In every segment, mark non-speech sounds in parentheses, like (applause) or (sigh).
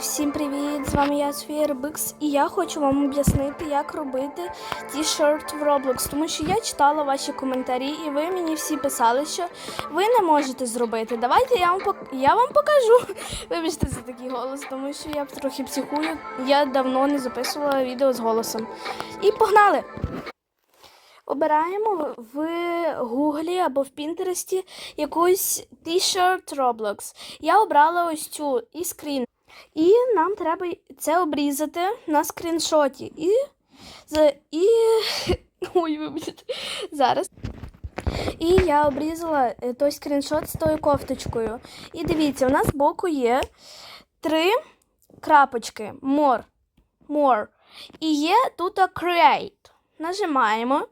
всім привіт! З вами я Софія і я хочу вам об'яснити, як робити ті-шерт в Roblox, тому що я читала ваші коментарі, і ви мені всі писали, що ви не можете зробити. Давайте я вам пок... я вам покажу. (laughs) Вибачте за такий голос, тому що я трохи психую. Я давно не записувала відео з голосом. І погнали! Обираємо в Гуглі або в Пінтересті якусь t-shirt Roblox. Я обрала ось цю і скрін. І нам треба це обрізати на скріншоті. І, і... (laughs) Ой, вибачте, зараз. І я обрізала е, той скріншот з тою кофточкою. І дивіться, у нас збоку є три крапочки. More. More. І є тут Create. Нажимаємо.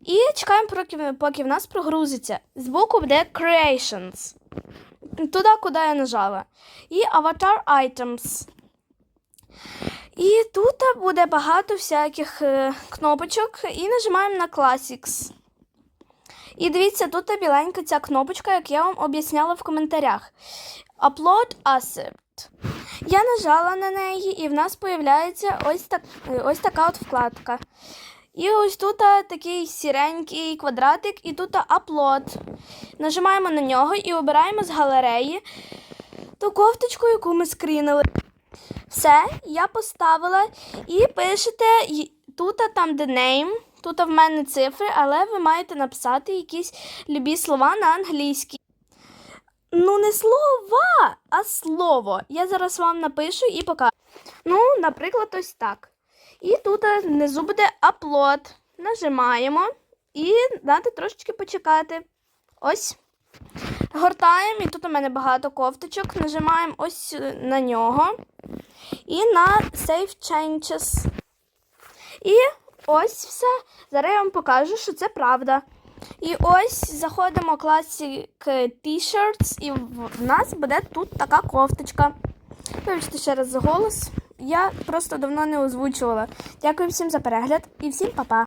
І чекаємо, поки в нас прогрузиться. Збоку буде Creations. Туди, куди я нажала. І Avatar Items. І тут буде багато всяких е, кнопочок. І нажимаємо на Classics. І дивіться, тут біленька ця кнопочка, як я вам об'ясняла в коментарях. Upload Asset. Я нажала на неї, і в нас з'являється ось, так, е, ось така от вкладка. І ось тут такий сіренький квадратик, і тут аплод. Нажимаємо на нього і обираємо з галереї ту кофточку, яку ми скрінили. Все, я поставила і пишете тут а, там, де name, тут в мене цифри, але ви маєте написати якісь любі слова на англійській. Ну, не слова, а слово. Я зараз вам напишу і покажу. Ну, наприклад, ось так. І тут е, внизу буде аплод. Нажимаємо і дати трошечки почекати. Ось. Гортаємо, і тут у мене багато кофточок. Нажимаємо ось е, на нього. І на Save Changes. І ось все. Зараз я вам покажу, що це правда. І ось заходимо в Classic T-shirts, і в нас буде тут така кофточка. Вибачте ще раз за голос. Я просто давно не озвучувала. Дякую всім за перегляд і всім па-па.